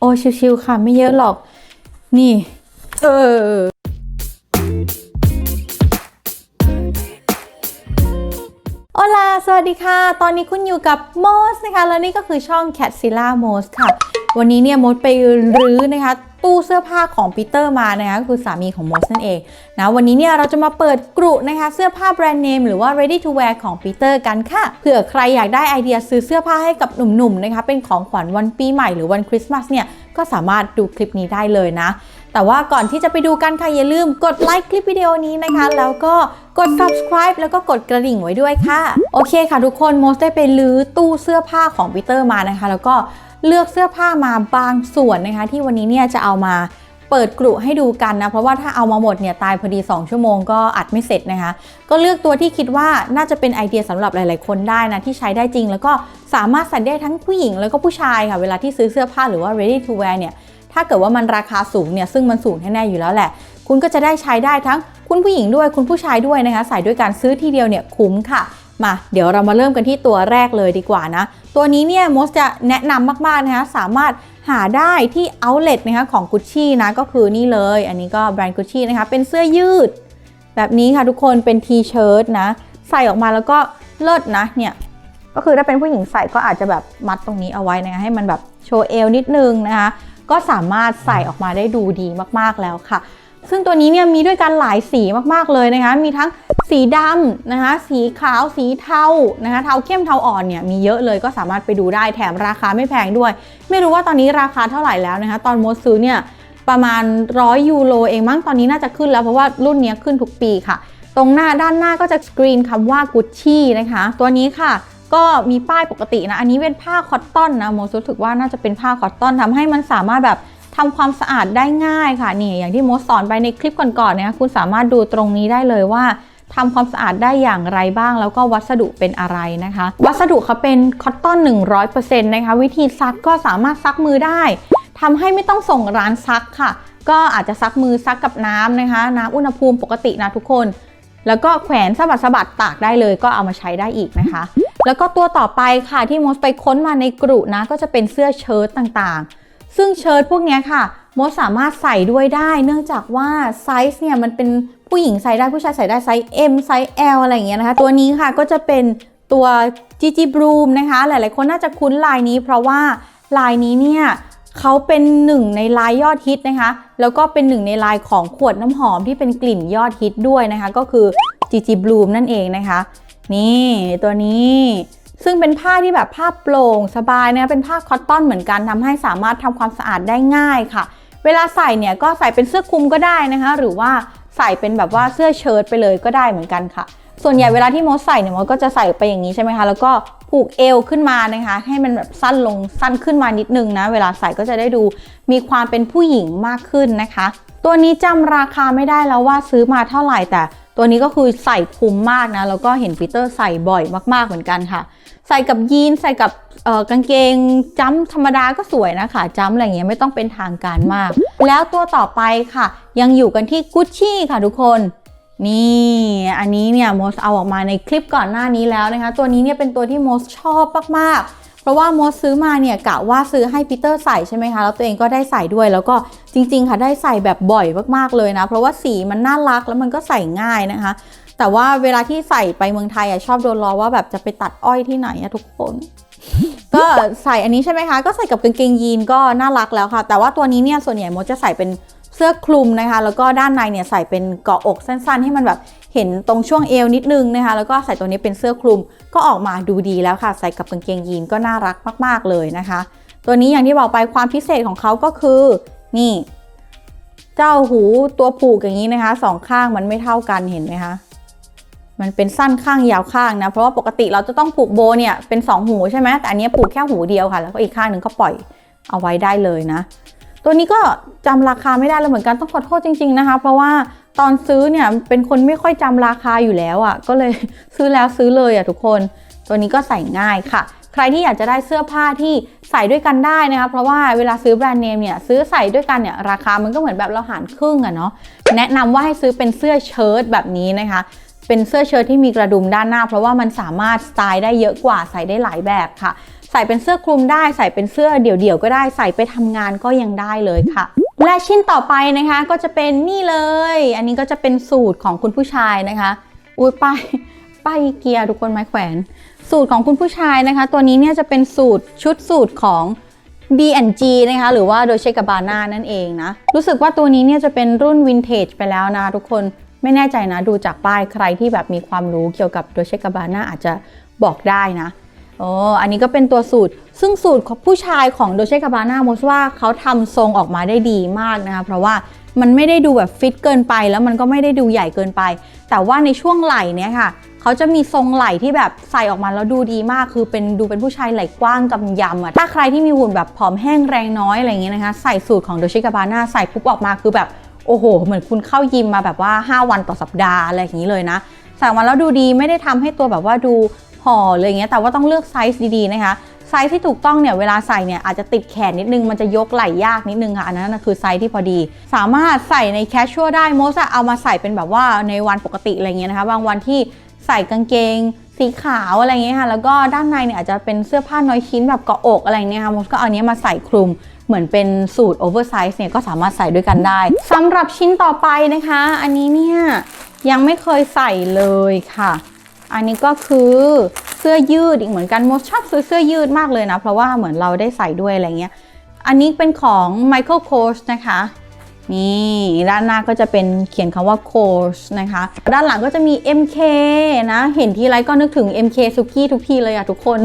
โอ้ชิวๆค่ะ ไม่เยอะหรอก นี่ เออ โอลา สวัสดีค่ะ ตอนนี้คุณอยู่กับโมสนะคะ แล้วนี่ก็คือช่อง Cat ซ i l l a m o s ค่ะ วันนี้เนี่ยโมสไปรื้อนะคะตู้เสื้อผ้าของปีเตอร์มานะคะก็คือสามีของโมสนั่นเองนะวันนี้เนี่ยเราจะมาเปิดกรุนะคะเสื้อผ้าแบรนด์เนมหรือว่า ready to wear ของปีเตอร์กันค่ะเผื่อใครอยากได้ไอเดียซื้อเสื้อผ้าให้กับหนุ่มๆนะคะเป็นของขวัญวันปีใหม่หรือวันคริสต์มาสเนี่ยก็สามารถดูคลิปนี้ได้เลยนะ แต่ว่าก่อนที่จะไปดูกันค่ะอย่าลืมกดไลค์คลิปวิดีโอนี้นะคะ แล้วก็กด subscribe แล้วก็กดกระดิ่งไว้ด้วยค่ะ โอเคค่ะทุกคนโมสได้ไปลื้อตู้เสื้อผ้าของปีเตอร์มานะคะ แล้วก็ เลือกเสื้อผ้ามาบางส่วนนะคะ ที่วันนี้เนี่ยจะเอามาเปิดกรุให้ดูกันนะ เพราะว่าถ้าเอามาหมดเนี่ยตายพอดี 2 ชั่วโมงก็อัดไม่เสร็จนะคะ ก็เลือกตัวที่คิดว่าน่าจะเป็นไอเดียสำหรับหลาย ๆ คนได้นะ ที่ใช้ได้จริง แล้วก็สามารถใส่ได้ทั้งผู้หญิงแล้วก็ผู้ชายค่ะ เวลาที่ซื้อเสื้อผ้าหรือว่า ready to wear เนี่ยถ้าเกิดว่ามันราคาสูงเนี่ยซึ่งมันสูงแน่ๆอยู่แล้วแหละ คุณก็จะได้ใช้ได้ทั้งคุณผู้หญิงด้วยคุณผู้ชายด้วยนะคะใส่ด้วยการซื้อทีเดียวเนี่ยคุ้มค่ะ มาเดี๋ยวเรามาเริ่มกันที่ตัวแรกเลยดีกว่านะ ตัวนี้เนี่ยมสจะแนะนำมากๆนะคะสามารถหาได้ที่ outlet นะคะของ Gucci นะก็คือนี่เลย อันนี้ก็แบรนด์ Gucci นะคะเป็นเสื้อยืด แบบนี้ค่ะทุกคนเป็นทีเชิ้ตนะ ใส่ออกมาแล้วก็เลิศนะเนี่ยก็คือถ้าเป็นผู้หญิงใส่ก็อาจจะแบบมัดตรงนี้เอาไว้นะคะให้มันแบบโชว์เอวนิดนึงนะคะก็สามารถใส่ออกมาได้ดูดีมากๆแล้วค่ะ ซึ่งตัวนี้เนี่ยมีด้วยกันหลายสีมากๆเลยนะคะมีทั้ง สีดำนะคะ สีขาว สีเทา นะคะ เทาเข้ม เทาอ่อนเนี่ยมีเยอะเลยก็สามารถไปดูได้ แถมราคาไม่แพงด้วย ไม่รู้ว่าตอนนี้ราคาเท่าไหร่แล้วนะคะ ตอนโมดซื้อเนี่ยประมาณ 100 ยูโรเองมั้ง ตอนนี้น่าจะขึ้นแล้วเพราะว่ารุ่นนี้ขึ้นทุกปีค่ะ ตรงหน้าด้านหน้าก็จะสกรีนคำว่า Gucci นะคะ ตัวนี้ค่ะก็มีป้ายปกตินะ อันนี้เป็นผ้าคอตตอนนะโมรู้สึกว่าน่าจะเป็นผ้าคอตตอนทำให้มันสามารถแบบทำความสะอาดได้ง่ายค่ะนี่อย่างที่โมสอนไปในคลิปก่อนๆนะคะคุณสามารถดูตรงนี้ได้เลยว่า ทำความสะอาดได้อย่างไรบ้าง แล้วก็วัสดุเป็นอะไรนะคะ วัสดุเขาเป็นคอตตอน 100%นะคะ วิธีซักก็สามารถซักมือได้ ทำให้ไม่ต้องส่งร้านซักค่ะ ก็อาจจะซักมือซักกับน้ำนะคะ น้ำอุณหภูมิปกตินะทุกคน แล้วก็แขวนสะบัดสะบัดตากได้เลย ก็เอามาใช้ได้อีกนะคะ แล้วก็ตัวต่อไปค่ะที่มดไปค้นมาในกรุนะ ก็จะเป็นเสื้อเชิ้ตต่างๆ ซึ่งเชิ้ตพวกนี้ค่ะ มดสามารถใส่ด้วยได้ เนื่องจากว่าไซส์เนี่ยมันเป็นผู้หญิงใส่ได้ผู้ชายใส่ได้ไซส์ M ไซส์ L อะไรอย่างเงี้ยนะคะ ตัวนี้ค่ะก็จะเป็นตัว Gigi Broom นะคะ หลายๆ คนน่าจะคุ้นลายนี้ เพราะว่าลายนี้เนี่ยเขาเป็นหนึ่งในลายยอดฮิตนะคะ แล้วก็เป็นหนึ่งในลายของขวดน้ำหอมที่เป็นกลิ่นยอดฮิตด้วยนะคะ ก็คือ Gigi Bloom นั่นเองนะคะ นี่ตัวนี้ซึ่งเป็นผ้าที่แบบผ้าโปร่งสบายนะเป็นผ้าคอตตอนเหมือนกันทำให้สามารถทำความสะอาดได้ง่ายค่ะ เวลาใส่เนี่ยก็ใส่เป็นเสื้อคลุมก็ได้นะคะ หรือว่าใส่เป็นแบบว่าเสื้อเชิ้ตไปเลยก็ได้เหมือนกันค่ะ ส่วนใหญ่เวลาที่มดใส่เนี่ยมดก็จะใส่ไปอย่างนี้ใช่ไหมคะ แล้วก็ผูกเอวขึ้นมานะคะ ให้มันแบบสั้นลงสั้นขึ้นมานิดนึงนะ เวลาใส่ก็จะได้ดูมีความเป็นผู้หญิงมากขึ้นนะคะ ตัวนี้จำราคาไม่ได้แล้วว่าซื้อมาเท่าไหร่แต่ตัวนี้ก็คือใส่คุ้มมากนะ แล้วก็เห็นปีเตอร์ใส่บ่อยมากๆเหมือนกันค่ะ ใส่กับยีนใส่กับกางเกงจ้ำธรรมดาก็สวยนะค่ะจ้ำอะไรเงี้ยไม่ต้องเป็นทางการมาก แล้วตัวต่อไปค่ะ ยังอยู่กันที่กุชชี่ค่ะทุกคนนี่ อันนี้เนี่ยโมสเอาออกมาในคลิปก่อนหน้านี้แล้วนะคะ ตัวนี้เนี่ยเป็นตัวที่โมสชอบมากๆ เพราะว่าโมสซื้อมาเนี่ยกะว่าซื้อให้ปีเตอร์ใส่ใช่ไหมคะ แล้วตัวเองก็ได้ใส่ด้วย แล้วก็จริง ๆ ค่ะได้ใส่แบบบ่อยมากๆเลยนะ เพราะว่าสีมันน่ารักแล้วมันก็ใส่ง่ายนะคะ แต่ว่าเวลาที่ใส่ไปเมืองไทยอะชอบโดนล้อว่าแบบจะไปตัดอ้อยที่ไหนอะทุกคน ก็ใส่อันนี้ใช่ไหมคะ ก็ใส่กับกางเกงยีนก็น่ารักแล้วค่ะ แต่ว่าตัวนี้เนี่ยส่วนใหญ่โมจะใส่เป็นเสื้อคลุมนะคะ แล้วก็ด้านในเนี่ยใส่เป็นเกาะอกสั้น ๆ ให้มันแบบเห็นตรงช่วงเอวนิดนึงนะคะ แล้วก็ใส่ตัวนี้เป็นเสื้อคลุมก็ออกมาดูดีแล้วค่ะ ใส่กับกางเกงยีนก็น่ารักมาก ๆเลยนะคะ ตัวนี้อย่างที่บอกไปความพิเศษของเขาก็คือนี่ เจ้าหูตัวผูกอย่างนี้นะคะสองข้างมันไม่เท่ากันเห็นไหมคะ มันเป็นสั้นข้างยาวข้างนะ เพราะว่าปกติเราจะต้องผูกโบเนี่ยเป็น 2 หูใช่ไหมแต่อันนี้ผูกแค่หูเดียวค่ะ แล้วก็อีกข้างหนึ่งก็ปล่อยเอาไว้ได้เลยนะ ตัวนี้ก็จำราคาไม่ได้แล้วเหมือนกันต้องขอโทษจริง ๆนะคะ เพราะว่าตอนซื้อเนี่ยเป็นคนไม่ค่อยจำราคาอยู่แล้วอะ่ะ ก็เลยซื้อแล้วซื้อเลยอะ่ะทุกคน ตัวนี้ก็ใส่ง่ายค่ะ ใครที่อยากจะได้เสื้อผ้าที่ใส่ด้วยกันได้นะคะ เพราะว่าเวลาซื้อแบรนด์เนมเนี่ยซื้อใส่ด้วยกันเนี่ยราคามันก็เหมือนแบบเราหารครึ่งอะเนาะแนะนำว่าให้ซื้อเป็นเสื้อเชิ้ตแบบนี้นะคะ เป็นเสื้อเชิ้ตที่มีกระดุมด้านหน้า เพราะว่ามันสามารถสไตล์ได้เยอะกว่าใส่ได้หลายแบบค่ะ ใส่เป็นเสื้อคลุมได้ ใส่เป็นเสื้อเดี่ยวๆก็ได้ใส่ไปทำงานก็ยังได้เลยค่ะ และชิ้นต่อไปนะคะก็จะเป็นนี่เลย อันนี้ก็จะเป็นสูตรของคุณผู้ชายนะคะอุ้ยไป้ายป้ายเกียร์ทุกคนไม้แขวน สูตรของคุณผู้ชายนะคะ ตัวนี้เนี่ยจะเป็นสูตรชุดสูตรของ B&G นะคะ หรือว่าโดยเชกาบาน่านั่นเองนะ รู้สึกว่าตัวนี้เนี่ยจะเป็นรุ่นวินเทจไปแล้วนะทุกคน ไม่แน่ใจนะดูจากป้ายใครที่แบบมีความรู้เกี่ยวกับโดเชกาบาน่าอาจจะบอกได้นะโอ้อันนี้ก็เป็นตัวสูตร ซึ่งสูตรของผู้ชายของโดเชกาบาน่ามสว่าเขาทำทรงออกมาได้ดีมากนะคะ เพราะว่ามันไม่ได้ดูแบบฟิตเกินไป แล้วมันก็ไม่ได้ดูใหญ่เกินไป แต่ว่าในช่วงไหล่เนี่ยค่ะ เขาจะมีทรงไหล่ที่แบบใส่ออกมาแล้วดูดีมาก คือเป็นดูเป็นผู้ชายไหล่กว้างกำยำอะถ้าใครที่มีหุ่นแบบผอมแห้งแรงน้อยอะไรอย่างเงี้ยนะคะ ใส่สูตรของโดชิกาบาน่าใส่ปุ๊บออกมาคือแบบ โอ้โห เหมือนคุณเข้ายิมมาแบบว่า 5 วันต่อสัปดาห์อะไรอย่างนี้เลยนะใส่ออกมาแล้วดูดีไม่ได้ทำให้ตัวแบบว่าดูห่อเลยอย่างเงี้ย แต่ว่าต้องเลือกไซส์ดีๆนะคะ ไซส์ที่ถูกต้องเนี่ยเวลาใส่เนี่ยอาจจะติดแขนนิดนึง มันจะยกไหล่ยากนิดนึงค่ะ อันนั้นคือไซส์ที่พอดี สามารถใส่ในแคชชัวได้โมสเอามาใส่เป็นแบบว่าในวันปกติอะไรเงี้ยนะคะ บางวันที่ใส่กางเกง สีขาวอะไรเงี้ยค่ะ แล้วก็ด้านในเนี่ยอาจจะเป็นเสื้อผ้าน้อยชิ้นแบบเกาะอกอะไรเงี้ยค่ะโมสก็เอาอันนี้มาใส่คลุม เหมือนเป็นสูตรโอเวอร์ไซส์เนี่ยก็สามารถใส่ด้วยกันได้สำหรับชิ้นต่อไปนะคะ อันนี้เนี่ยยังไม่เคยใส่เลยค่ะ อันนี้ก็คือเสื้อยืดอีกเหมือนกันโมชอบซื้อเสื้อยืดมากเลยนะ เพราะว่าเหมือนเราได้ใส่ด้วยอะไรเงี้ย อันนี้เป็นของ Michael Kors นะคะ นี่ด้านหน้าก็จะเป็นเขียนคำว่า Kors นะคะ ด้านหลังก็จะมี MK นะ เห็นทีไรก็นึกถึง MK ซุกี้ทุกทีเลยอะทุกคน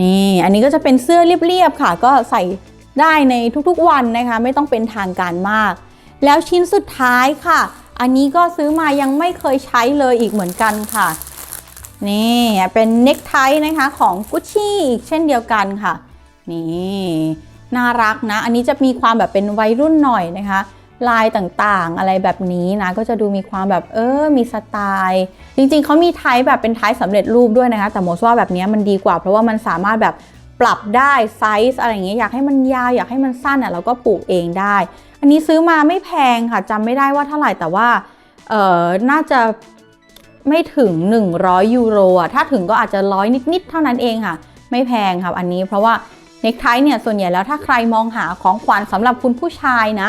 นี่อันนี้ก็จะเป็นเสื้อเรียบๆค่ะ ก็ใส่ได้ในทุกๆวันนะคะ ไม่ต้องเป็นทางการมาก แล้วชิ้นสุดท้ายค่ะ อันนี้ก็ซื้อมายังไม่เคยใช้เลยอีกเหมือนกันค่ะ นี่เป็นเน็กไทนะคะของกุชชี่อีกเช่นเดียวกันค่ะ นี่น่ารักนะ อันนี้จะมีความแบบเป็นวัยรุ่นหน่อยนะคะ ลายต่างๆ อะไรแบบนี้นะ ก็จะดูมีความแบบเออ มีสไตล์ จริงๆ เขามีไทป์แบบเป็นไทป์สำเร็จรูปด้วยนะคะ แต่โมสว่าแบบนี้มันดีกว่า เพราะว่ามันสามารถแบบปรับได้ไซส์อะไรอย่างเงี้ย อยากให้มันยาว อยากให้มันสั้นอะเราก็ปลูกเองได้ อันนี้ซื้อมาไม่แพงค่ะจำไม่ได้ว่าเท่าไหร่ แต่ว่า เออน่าจะไม่ถึง 100 ยูโรอะ ถ้าถึงก็อาจจะร้อยนิดๆ เท่านั้นเองค่ะ ไม่แพงครับอันนี้เพราะว่าเนคไทเนี่ยส่วนใหญ่แล้วถ้าใครมองหาของขวัญสำหรับคุณผู้ชายนะ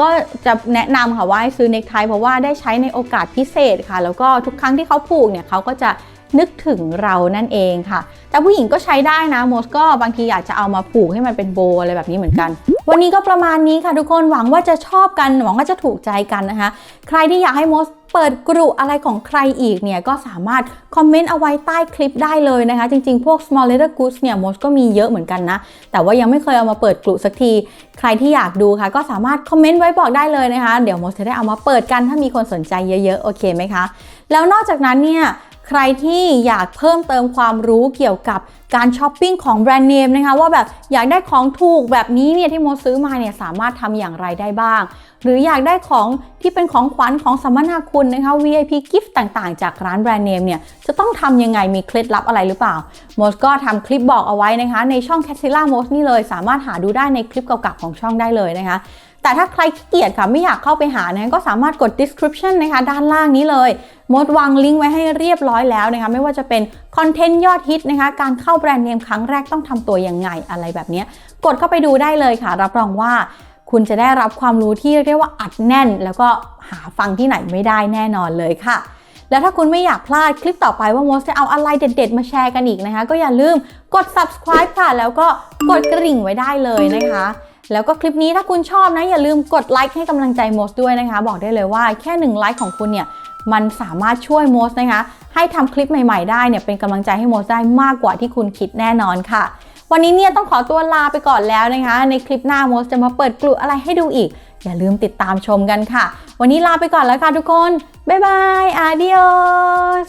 ก็จะแนะนำค่ะว่าให้ซื้อเนกไทเพราะว่าได้ใช้ในโอกาสพิเศษค่ะ แล้วก็ทุกครั้งที่เขาผูกเนี่ยเขาก็จะ นึกถึงเรานั่นเองค่ะ แต่ผู้หญิงก็ใช้ได้นะโมสก็บางทีอยากจะเอามาผูกให้มันเป็นโบอะไรแบบนี้เหมือนกัน วันนี้ก็ประมาณนี้ค่ะทุกคนหวังว่าจะชอบกันหวังว่าจะถูกใจกันนะคะ ใครที่อยากให้โมสเปิดกรุอะไรของใครอีกเนี่ยก็สามารถคอมเมนต์เอาไว้ใต้คลิปได้เลยนะคะ จริงๆ พวก small letter goods เนี่ยโมสก็มีเยอะเหมือนกันนะ แต่ว่ายังไม่เคยเอามาเปิดกรุสักที ใครที่อยากดูค่ะ ก็สามารถคอมเมนต์ไว้บอกได้เลยนะคะ เดี๋ยวโมสจะได้เอามาเปิดกันถ้ามีคนสนใจเยอะๆ โอเคไหมคะ แล้วนอกจากนั้นเนี่ย ใครที่อยากเพิ่มเติมความรู้เกี่ยวกับการช้อปปิ้งของแบรนด์เนมนะคะว่าแบบอยากได้ของถูกแบบนี้เนี่ยที่โมซื้อมาเนี่ยสามารถทำอย่างไรได้บ้าง หรืออยากได้ของที่เป็นของขวัญของสัมมนาคุณนะคะ VIP gift ต่างๆ จากร้านแบรนด์เนมเนี่ยจะต้องทำยังไงมีเคล็ดลับอะไรหรือเปล่าโมสก็ทำคลิปบอกเอาไว้นะคะ ในช่อง c a t i l l a m o s นี่เลย สามารถหาดูได้ในคลิปเก่าๆของช่องได้เลยนะคะ แต่ถ้าใครขี้เกียจค่ะไม่อยากเข้าไปหานะก็สามารถกด description นะคะด้านล่างนี้เลยมดวางลิงก์ไว้ให้เรียบร้อยแล้วนะคะไม่ว่าจะเป็นคอนเทนต์ยอดฮิตนะคะการเข้าแบรนด์เนมครั้งแรกต้องทำตัวยังไงอะไรแบบนี้กดเข้าไปดูได้เลยค่ะ รับรองว่าคุณจะได้รับความรู้ที่เรียกว่าอัดแน่น แล้วก็หาฟังที่ไหนไม่ได้แน่นอนเลยค่ะ แล้วถ้าคุณไม่อยากพลาดคลิปต่อไปว่าโมสจะเอาอะไรเด็ด ๆ มาแชร์กันอีกนะคะ ก็อย่าลืมกด subscribe ค่ะ แล้วก็กดกระดิ่งไว้ได้เลยนะคะ แล้วก็คลิปนี้ถ้าคุณชอบนะอย่าลืมกดไลค์ให้กำลังใจโมสด้วยนะคะ บอกได้เลยว่าแค่1ไลค์ของคุณเนี่ยมันสามารถช่วยโมสนะคะ ให้ทำคลิปใหม่ๆได้เนี่ยเป็นกำลังใจให้โมสได้มากกว่าที่คุณคิดแน่นอนค่ะ วันนี้เนี่ยต้องขอตัวลาไปก่อนแล้วนะคะ ในคลิปหน้าโมสจะมาเปิดกลุ่อะไรให้ดูอีก อย่าลืมติดตามชมกันค่ะ วันนี้ลาไปก่อนแล้วค่ะทุกคนบ๊ายบายอาดิโอส